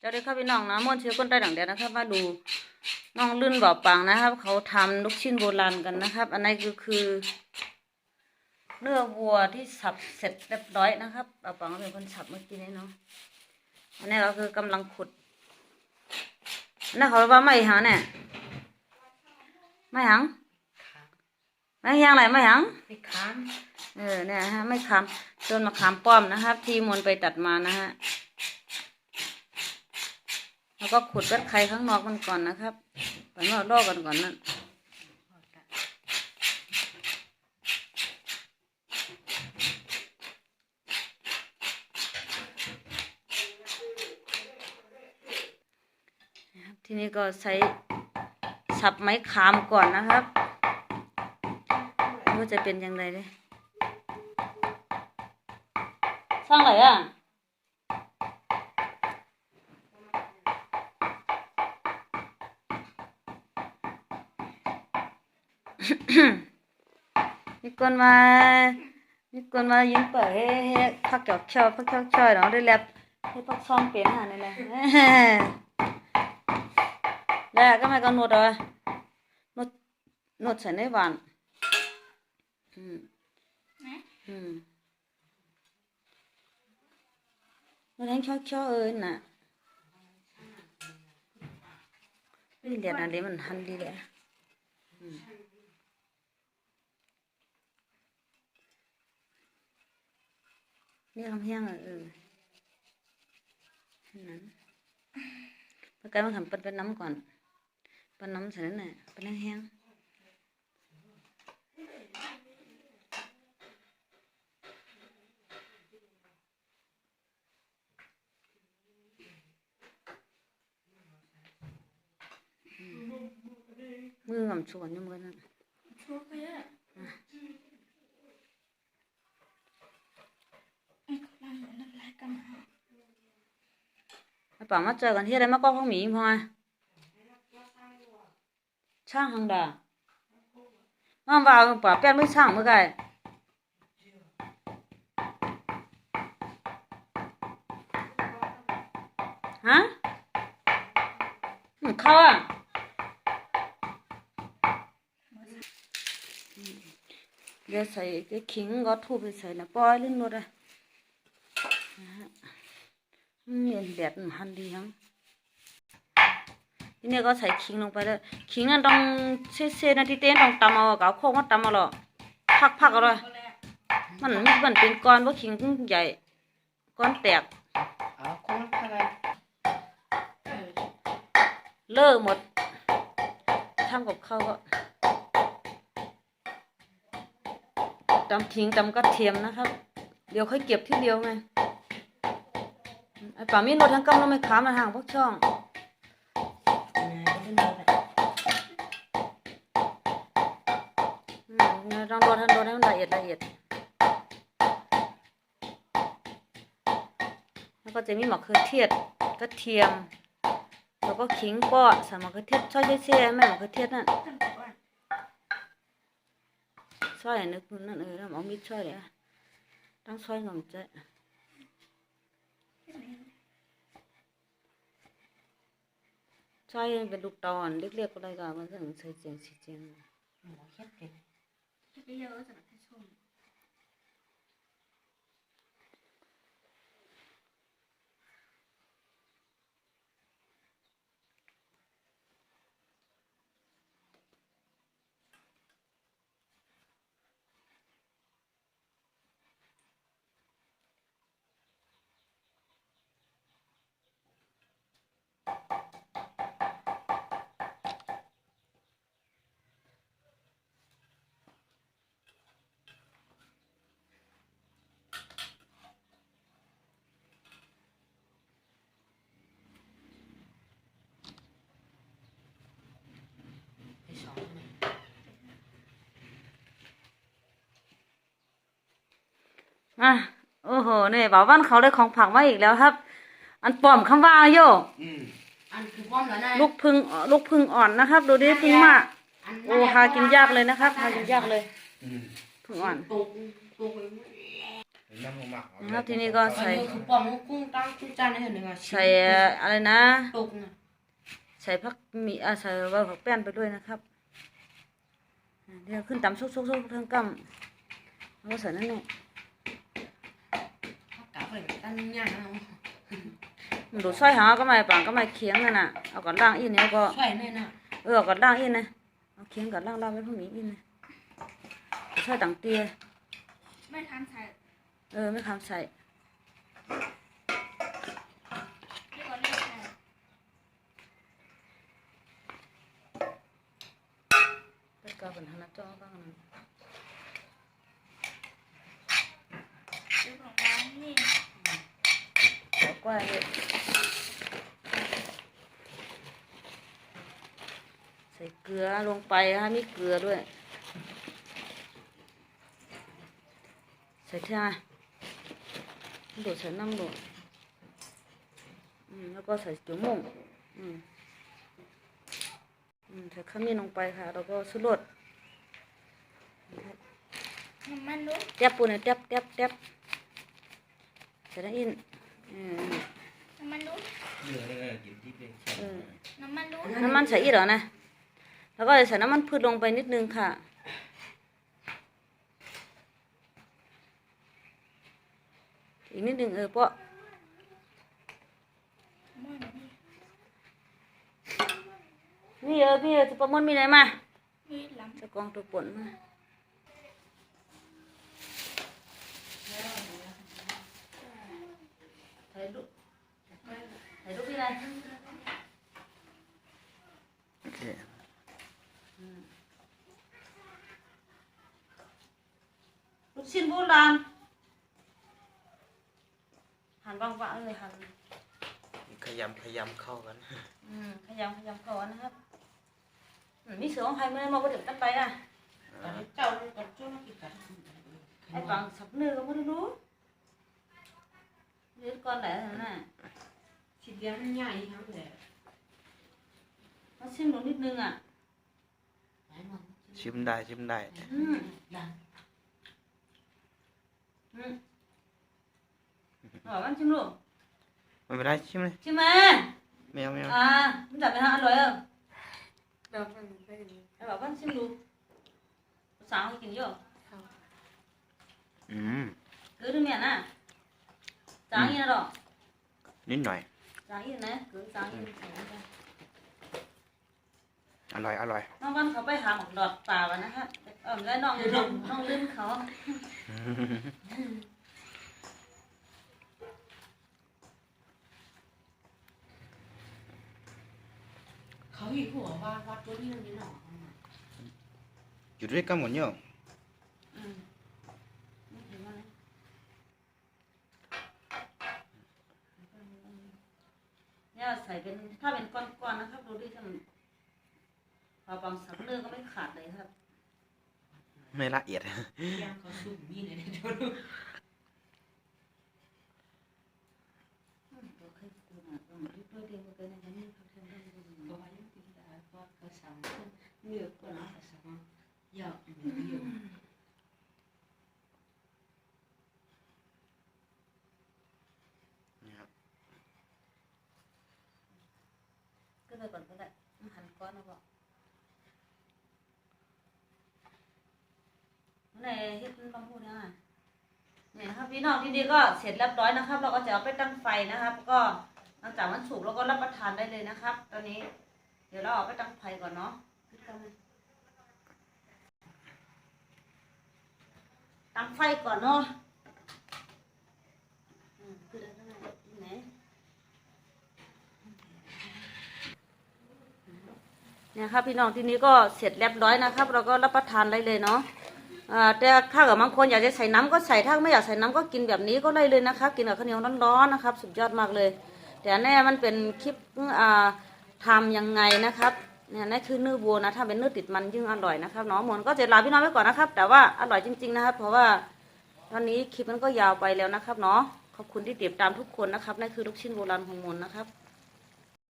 เจ้าได้เข้าไปน้องนะม่วนเชื้อก้นใต้ดังเดียวนะครับมาดูน้องลื่นบ่อปังนะครับ เขาทำลูกชิ้นโบราณกันนะครับ อันนี้ก็คือ เนื้อวัวที่สับเสร็จเรียบร้อยนะครับบ่อปังเป็นคนสับเมื่อกี้นี้เนาะอันนี้ก็คือกำลังขุดอันนั่นเขาเรียกว่าไม่หางเนี่ยไม่หางไม่หางอะไรไม่หางไปค้านเออเนี่ยฮะไม่ขามต้นมะขามป้อมนะครับ ที่มนต์ไปตัดมานะฮะ แล้วก็ขุดเว็ดไข่ข้างนอกมันก่อนนะครับก่อนว่าลอกกันก่อนนั่นนะทีนี้ก็ใช้สับไม้ขามก่อนนะครับว่าจะเป็นยังไงเลยสร้างอะไรอะ มีคนมามีคนมายิ้มเปิดให้ให้พักเกี่ยวเชี่ยวพักเกี่ยวเชี่ยวเนาะได้แลบให้พักซ่อมเป็นหานี่แหละแล้วก็ไม่ก็นวดเลยนวดนวดใส่ในหวานอืมอืมนวดให้เชี่ยวเชี่ยวเอ้ยน่ะนี่เดี๋ยวนะเดี๋ยวมันหันดีเลย นี่คำเพียงอะเออนั้นปากกามันทำเป็นเป็นน้ำก่อนเป็นน้ำใส่นั่นน่ะเป็นแห้งมือกับชวนอยู่มือนั่น ชั่วไปอะนั่งเหมือนอะไรกันฮะ ไอ้ ป๋ามาเจอกันที่อะไรมาก็ข้องหมีพอไงช่างหังดามาว่าป๋าแป้นไม่ช่างเมื่อไงฮะเข้าอะเดี๋ยวใส่เดี๋ยวขิงก็ทูบไปใส่นะปล่อยลิ้นหมดเลย เนี่ยแดดหันดีจังทีนี้ก็ใส่ขิงลงไปเลยขิงนั่นต้องเซ่ๆนะที่เต้นต้องตำเอากับโคกมาตำเอาหรอพักๆเอาเลยมันมันเป็นก้อนว่าขิงใหญ่ก้อนแตกเลอะหมดทำกับข้าวก็ตำทิ้งตำกระเทียมนะครับ เดี๋ยวค่อยเก็บที่เดียวไง ไอ้ป่ามีรถทั้งกำแล้วไม่ขามาห่างพวกช่องนะก็เป็นอะไรอืมเนี่ยต้องรดให้รดให้มันละเอียดละเอียด แล้วก็จะมีมะเขือเทศกระเทียม แล้วก็ขิงป้อใส่มะเขือเทศช่อยเชี่ยแม่หมะเขือเทศนั่นช่อยนึกนั่นเออแล้วหมอมีช่อยเลยต้องช่อยงอมเจ๊ช่อยเป็นลูกตอนเล็กๆก็ได้ก็มันถึงใส่เจียงสีเจียง หมอเช็ดเด็กไม่เยอะสำห อะโอ้โหเนี่ยบ่าวบ้านเขาได้ของผักมาอีกแล้วครับ อันปลอมคำว่าโยอันคือป้อมแล้วนะลูกพึ่งลูกพึ่งอ่อนนะครับ ดูดิพึ่งมากอันโอ้หากินยากเลยนะครับหากินยากเลยพึ่งอ่อนตุกตุกน้ำมันหมักนะครับทีนี้ก็ใส่คือปองกุ้งตั้งกุ้งจานให้เห็นหนึ่งอะใส่อะไรนะตกนะใส่ผักมีอ่าใส่ใบผักแป้นไปด้วยนะครับอ่าเดี๋ยวขึ้นตำซุกซุกซุกทั้งกำแล้วก็ใส่นั่นแหละ กะไปตั้งย่างเอามันดูดสร้อยหาก็ไม่ปังก็ไม่เคียงนั่นน่ะเอาก่อนล่างอีกเนี่ยก็ช่วยแน่น่ะเออเอาก่อนล่างอีกนะเอาเคียงก่อนล่างล่างไว้พวกนี้อีกนะสร้อยต่างเตียไม่ทันใส่เออไม่คำใส่ที่ก่อนเรียกใส่ตัดกาเป็นธนาจ้อบ้างนะ ซื้อของร้านนี่ ขอกล้ วยเลยใส่เกลือลงไปฮะมีเกลือด้วย ใส่เท่าโดดใส่น้ำโดดอืมแล้วก็ใส่จุ๋มงอืมอืมใส่ขมิ้นลงไปค่ะ แล้วก็สุรสน้ำมันรู้เต็บปูนเต็บเต็บเต็บใส่ได้อิน อืม น้ำมันรู้เหลือเลยกินที่เป็นเออน้ำมันรู้น้ำมันใส่อีกเหรอนะ แล้วก็ใส่น้ำมันพืชลงไปนิดนึงค่ะ อีกนิดนึงเออเพราะมันนี่นี่เออพี่เออจะประมวลมีอะไรมามีลจะกองตัวป่นมาายรูปถ่ายรูปพี่อะไรโอเคลูกชิ้นโบราณหั่นบางๆเลยหั่นขยำขยำเข้ากันอืมขยำขยำก่อนนะครับอืมมีเสือของใครไม่ได้มาก็ถึงกันไปอะตอนนี้เจ้านี่ตอนช่วงกินกันไอ้ปังสับเนื้อก็ไม่ได้รู้ เรียนก่อนแหละน่ะชิ้นเดียวมันใหญ่ทั้งเลยมาชิมลงนิดนึงอะไหนมันชิมได้ชิมได้อืมดัง อืมอ๋อมันชิมลูกไม่เป็นไรชิมเลยชิมไหมไม่เอาไม่เอาอ่ามันจับไปทางอร่อยเออเดี๋ยวมันไปไอ้บอกว่าชิมดูสาวให้กินเยอะอืม cứ đứa mẹ nè sáng như đó นิดหน่อย sáng như này cứ sáng như อร่อยอร่อยน้องวันเขาไปหาหมกดอดป่าวันนะฮะเออแล้วน้องน้องน้องลืมเขาเขาอยู่หัวว่าวัดตัวนี้นี่หนออยู่ด้วยกันหมดเนี่ย อืมเห็นไหม เนี่ยใส่เป็นถ้าเป็นก้อนๆนะครับดูดิถ้ามันพอปังสับเนื้อก็ไม่ขาดเลยครับไม่ละเอียดย่างเขาสุ่มนี่เลยเดี๋ยวดูอืมเดี๋ยวค่อยกูหน่อยเอามาดูด้วยเดียวกันนะนี่เขาทำได้ดีก็ว่ายังติดตาก็เขาสั่งเนื้อก็น่าจะสั่งยาวเยอะ นี่ครับ ก็ไปก่อนก็ได้ หั่นก้นนะบอกไหนเฮ็ดมันบางพูดนะเนี่ยนครับพี่น้องที่นี่ก็เสร็จเรียบร้อยนะครับ เราก็จะเอาไปตั้งไฟนะครับ ก็หลังจากมันสุกเราก็รับประทานได้เลยนะครับ ตอนนี้ เดี๋ยวเราเอาไปตั้งไฟก่อนเนาะตั้งไฟก่อนเนาะคือได้เท่าไหร่ไหน เนี่ยครับพี่น้องที่นี้ก็เสร็จเรียบร้อยนะครับ เราก็รับประทานได้เลยเนาะแต่ถ้าเกิดบางคนอยากจะใส่น้ำก็ใส่ถ้าไม่อยากใส่น้ำก็กินแบบนี้ก็ได้เลยนะครับกินกับข้าวเหนียวร้อนๆนะครับ สุดยอดมากเลย แต่แน่มันเป็นคลิปอ่าทำยังไงนะครับเนี่ยนั่นคือเนื้อวัวนะถ้าเป็นเนื้อติดมันยิ่งอร่อยนะครับเนาะมนก็จะลาพี่น้องไว้ก่อนนะครับ แต่ว่าอร่อยจริง ๆ นะครับ เพราะว่าตอนนี้คลิปมันก็ยาวไปแล้วนะครับเนาะขอบคุณที่ติดตามทุกคนนะครับนั่นคือลูกชิ้นโบราณของมนนะครับ